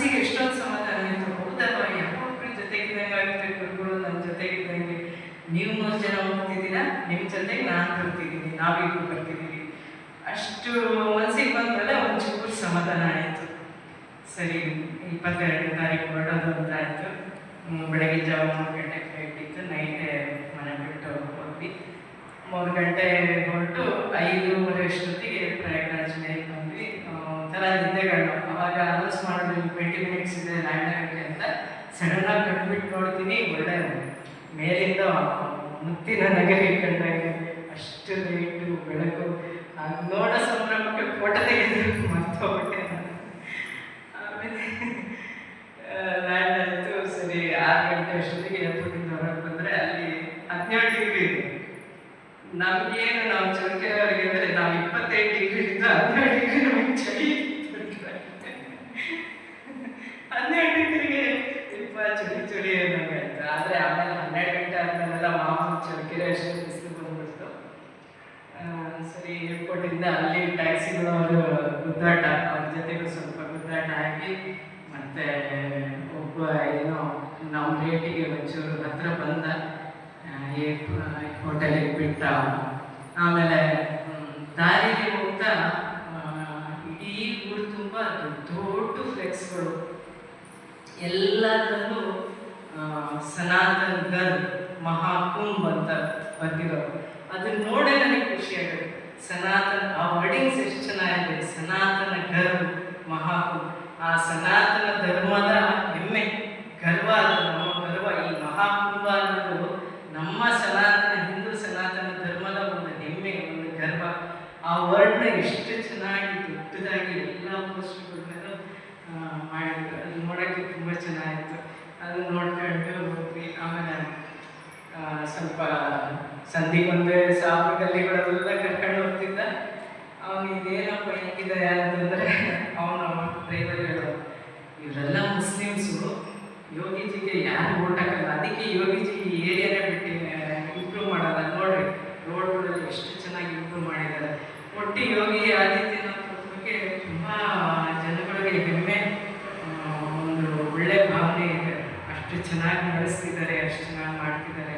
ಮನಸ್ಸಿಗೆ ಎಷ್ಟೊಂದು ಸಮಾಧಾನ ಆಯಿತು ಹೌದಲ್ವ ಯಾವೊಬ್ಬರ ಜೊತೆಗಿದ್ದಂಗೆ ಆಗುತ್ತೆ ಗುರುಗಳು ನಮ್ಮ ಜೊತೆಗಿದ್ದಂಗೆ ನೀವು ಮೂರು ಜನ ಹೋಗ್ತಿದ್ದೀರಾ ನಿಮ್ಮ ಜೊತೆಗೆ ನಾನು ಬರ್ತಿದ್ದೀನಿ ನಾವಿಬ್ರು ಬರ್ತಿದ್ದೀವಿ ಅಷ್ಟು ಮನಸ್ಸಿಗೆ ಒಂದು ಚಿಕ್ಕ ಸಮಾಧಾನ ಆಯಿತು ಸರಿ ಇಪ್ಪತ್ತೆರಡನೇ ತಾರೀಕು ಹೊರಡೋದು ಅಂತ ಆಯಿತು ಬೆಳಗ್ಗೆ ಜಾವ ಮೂರು ಗಂಟೆ ಫ್ಲೈಟ್ ಇತ್ತು ನೈಟೇ ಮನೆ ಬಿಟ್ಟು ಹೋದ್ವಿ ಮೂರು ಗಂಟೆ ಹೊರಟು ಅನೌನ್ಸ್ ಮಾಡಿದ್ವಿ ಟ್ವೆಂಟಿ ಮಿನಿಟ್ಸ್ ಇದೆ ಲ್ಯಾಂಡ್ ಆಗುತ್ತೆ ಅಂತ. ಸಡನ್ ಆಗಿ ಕಟ್ಬಿಟ್ಟು ನೋಡ್ತೀನಿ, ಒಳ್ಳೆ ಮೇಲಿಂದ ಮುತ್ತಿನ ನಗರಿ ಕಂಡಾಗೆ ಅಷ್ಟು ಲೈಟು ಬೆಳಕು. ನೋಡೋ ಸಂಭ್ರಮಕ್ಕೆ ಫೋಟೋ ತೆಗೆದು ಮರ್ತೋಗ್ಬಿಟ್ಟೆ ಆಮೇಲೆ ಲ್ಯಾಂಡ್ ಸರಿ, ಆರು ಗಂಟೆ ಅಷ್ಟೊತ್ತಿಗೆ ಏರ್ಪೋರ್ಟಿಂದ ಹೊರಗೆ ಬಂದರೆ ಅಲ್ಲಿ ಹದಿನೇಳು ಡಿಗ್ರಿ ಇದೆ. ನಮಗೇನು ನಾವು ಚೌಕಿಯವರಿಗೆ ಅಂದರೆ ನಾವು ಇಪ್ಪತ್ತೈದು ಡಿಗ್ರಿಯಿಂದ ಹದಿನೇಳು ಡಿಗ್ರಿ ನಮಗೆ ಚಳಿ ಸರಿ ಏರ್ಪೋರ್ಟಿಂದ ಅಲ್ಲಿ ಟ್ಯಾಕ್ಸಿಗಳು ಅವರು ಗುದ್ದಾಟ ಅವ್ರ ಜೊತೆಗೂ ಸ್ವಲ್ಪ ಗುದ್ದಾಟ ಆಗಿ ಮತ್ತೆ ಒಬ್ಬ ಏನೋ ನಮ್ಮ ರೇಟಿಗೆ ಒಂಚೂರು ಹತ್ರ ಬಂದ ಹೋಟೆಲಿಗೆ ಬಿಟ್ಟ ಆಮೇಲೆ ದಾರಿಗೆ ಹೋಗ್ತಾ ಇಡೀ ಊರು ತುಂಬ ದೊಡ್ಡ ಫ್ಲೆಕ್ಸ್ಗಳು ಎಲ್ಲದರಲ್ಲೂ ಸನಾತನ್ ಗರ್ ಮಹಾಕುಂಭ್ ಅಂತ ಬಂದಿರೋ ಅದನ್ನ ನೋಡೇ ಸನಾತನ, ಆ ವರ್ಡಿಂಗ್ಸ್ ಎಷ್ಟು ಚೆನ್ನಾಗಿದೆ. ಸನಾತನ ಗರ್ವ ಮಹಾಕು ಆ ಸನಾತನ ಧರ್ಮದ ಹೆಮ್ಮೆ, ಗರ್ವ ಅದು. ನಮ್ಮ ಗರ್ವ ಈ ಮಹಾಕುಂಭ ಅನ್ನೋದು ನಮ್ಮ ಸನಾತನ, ಹಿಂದೂ ಸನಾತನ ಧರ್ಮದ ಒಂದು ಹೆಮ್ಮೆ, ಒಂದು ಗರ್ವ. ಆ ವರ್ಡ್ನ ಎಷ್ಟು ಚೆನ್ನಾಗಿ, ದೊಡ್ಡದಾಗಿ ಎಲ್ಲ ಪೋಸ್ಟ್ಗಳನ್ನೂ ಮಾಡಿದ್ರು. ಅದು ನೋಡೋಕ್ಕೆ ತುಂಬ ಚೆನ್ನಾಗಿತ್ತು. ಸಂದೀಪ್ ಒಂದು ಸಾಬು ಕಲ್ಲಿಗಳೆಲ್ಲ ಕರ್ಕೊಂಡು ಹೋಗ್ತಿದ್ದ. ಅವನಿಗೇನಪ್ಪ ಹೆಂಗಿದ ಹೆಂಗಿದೆ ಅವನ ಅವನು ಡ್ರೈವರ್ ಹೇಳೋದು ಇವರೆಲ್ಲ ಮುಸ್ಲಿಮ್ಸು, ಯೋಗೀಜಿಗೆ ಯಾರು ಓಟ್ ಹಾಕಲ್ಲ? ಅದಕ್ಕೆ ಯೋಗಿಜಿ ಈ ಏರಿಯಾನೇ ಬಿಟ್ಟಿದ್ದೆ ಇಂಪ್ರೂವ್ ಮಾಡಲ್ಲ. ನೋಡ್ರಿ ರೋಡ್ಗಳಲ್ಲಿ ಎಷ್ಟು ಚೆನ್ನಾಗಿ ಇಂಪ್ರೂವ್ ಮಾಡಿದ್ದಾರೆ. ಒಟ್ಟಿ ಯೋಗಿ ಆದಿತ್ಯನಾಥ್ ಬಗ್ಗೆ ತುಂಬ ಜನಗಳಿಗೆ ಹೆಮ್ಮೆ ಒಂದು ಒಳ್ಳೆ ಭಾವನೆ ಇದೆ. ಅಷ್ಟು ಚೆನ್ನಾಗಿ ನಡೆಸ್ತಿದ್ದಾರೆ, ಅಷ್ಟು ಚೆನ್ನಾಗಿ ಮಾಡ್ತಿದ್ದಾರೆ.